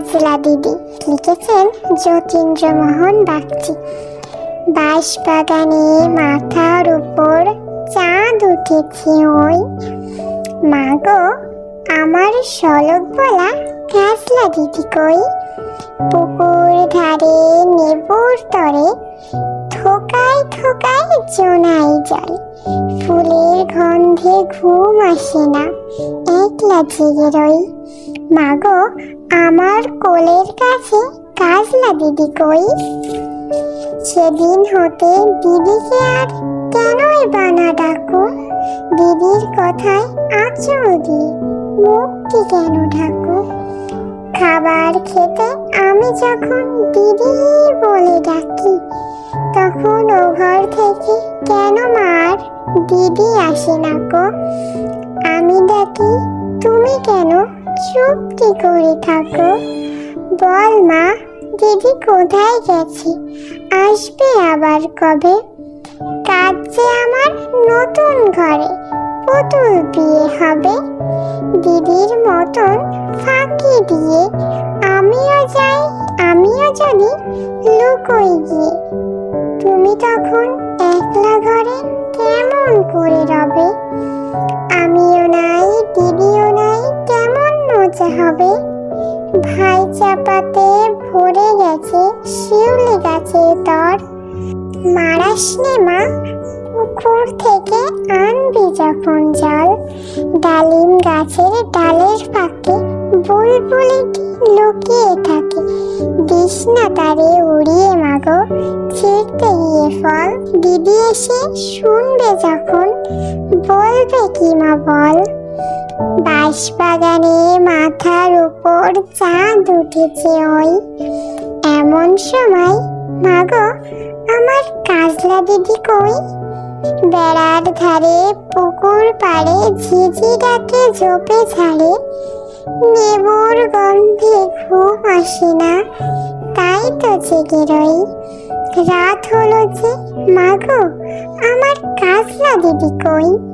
কাজলা দিদি লিখেছেন যতীন্দ্র মোহন বাগচি। বাঁশ বাগানে মাথার উপর চাঁদ উঠেছে ওই। মা গো আমার শলক বলা কাজলা দিদি কই? পুকুর ধারে নেবুর তরে থোকায় থোকায় জোনাই ফুলের গন্ধে ঘুম আসে না। একলা জেগে রই। মাগো, আমার কোলের কাছে কাজলা দিদি কই? সেদিন হতে দিদিকে আর কেনই বানা ডাকো? দিদির কথায় আঁচল দিয়ে মুখটি কেন ঢাকো? খাবার খেতে আমি যখন দিদি বলে ডাকি, তখন ও ঘর থেকে কেন মার দিদি আসে না গো। আমি ডাকি, তুমি কেন চুপটি করে থাকো? বল মা, দিদি কোথায় গেছে? আসবে আবার কবে? কাজ যে আমার নতুন ঘরে পুতুল বিয়ে হবে। দিদির মতন ফাঁকি দিয়ে আমিও যাই, আমিও জানি লুকোই গিয়ে। তুমি তখন একলা ঘরে কেমন করে রবে? আমিও নাই, দিদিও নাই, কেমন মজা হবে? ভাই চাপাতে ভরে গেছে, শিউলি গাছের তর। মারাসনে মা, পুকুর থেকে আনবি যখন জল। ডালিম গাছের ডালের ফাঁকে বুলবুলিটি লুকিয়ে থাকে? না তারে উড়িয়ে মাগো। ছিঁড়তে গিয়ে ফল। দিদি এসে শুনবে যখন। বলবে কি মা বল? বাঁশ বাগানে মাথার উপর চাঁদ উঠেছে ওই। এমন সময়, মাগো, আমার কাজলা দিদি কই? বেড়ার ধারে পুকুর পাড়ে ঝিঝি ডাকে জোপে ছাড়ে নেবুর গন্ধে ঘুম আসে না। তাই তো জেগে রই। রাত হলো যে মাগো আমার কাজলা দিদি কই?